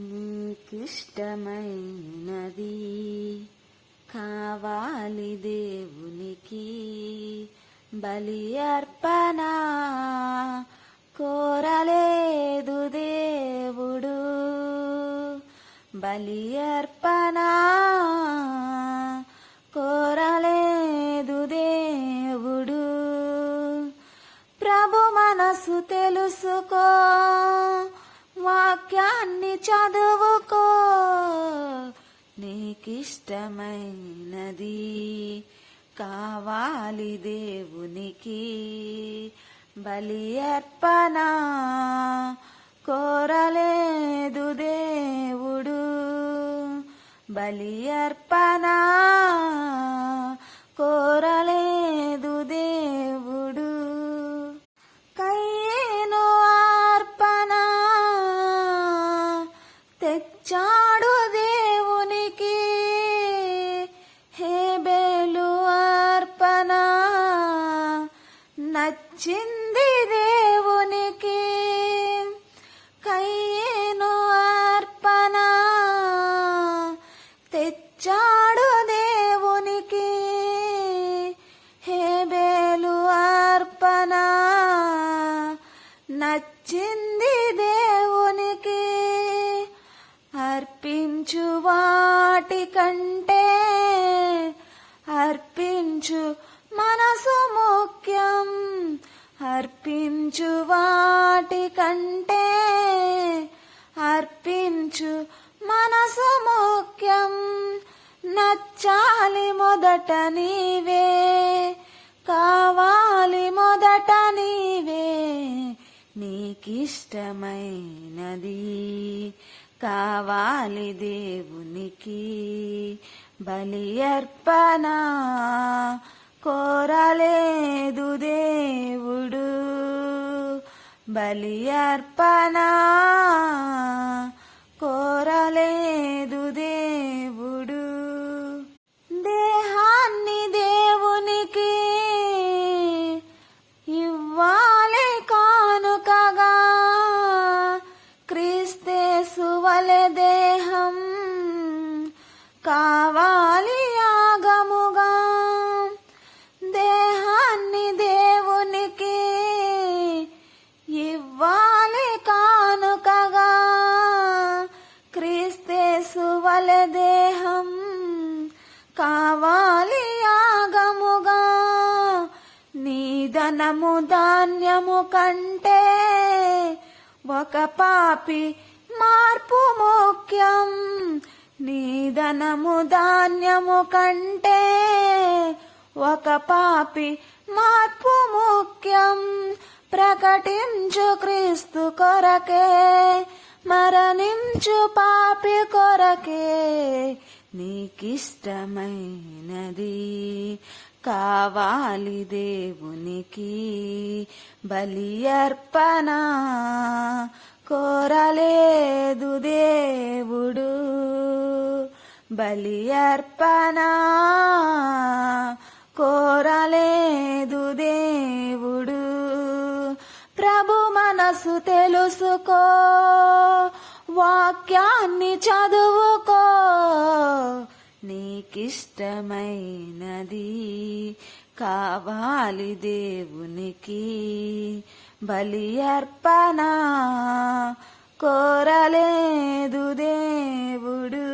నీకిష్టమైనది కావాలి దేవునికి బలి అర్పణ. కోరలేదు దేవుడు బలి అర్పణ. కోరలేదు దేవుడు ప్రభు మనసు తెలుసుకో. వాక్యాన్ని చదువుకో. నీకిష్టమైనది కావాలి దేవునికి. బలి అర్పణ కోరలేదు దేవుడు. బలి అర్పణ కోర ఇచ్చాడు దేవునికి. హేబేలు అర్పణ నచ్చింది దేవునికి. కయ్యేను అర్పణ తెచ్చాడు దేవునికి. హేబేలు అర్పణ నచ్చింది అర్పించు వాటి కంటే అర్పించు మనసు ముఖ్యం. అర్పించు వాటి కంటే అర్పించు మనసు ముఖ్యం. నచ్చాలి మొదట నీవే కావాలి మొదట నీవే నీకిష్టమైనది. కావాలి దేవునికి బలి అర్పణ. కోరలేదు దేవుడు బలి అర్పణ. కావాలి యాగముగా. దేహాన్ని దేవునికి ఇవ్వాలి కానుకగా. క్రీస్తేసువలె దేహం కావాలి యాగముగా. నీధనము ధాన్యము కంటే ఒక పాపి మార్పు ముఖ్యం. నీదనము ధాన్యము కంటే ఒక పాపి మార్పు ముఖ్యం. ప్రకటించు క్రీస్తు కొరకే మరణించు పాపి కొరకే నీకిష్టమైనది. కావాలి దేవునికి బలి అర్పణ. కోరలేదు దేవుడు బలి అర్పణ. కోరలేదు దేవుడు ప్రభు మనసు తెలుసుకో. వాక్యాన్ని చదువుకో. నీకిష్టమైనది కావాలి దేవునికి బలి అర్పణ కోరలేదు దేవుడు.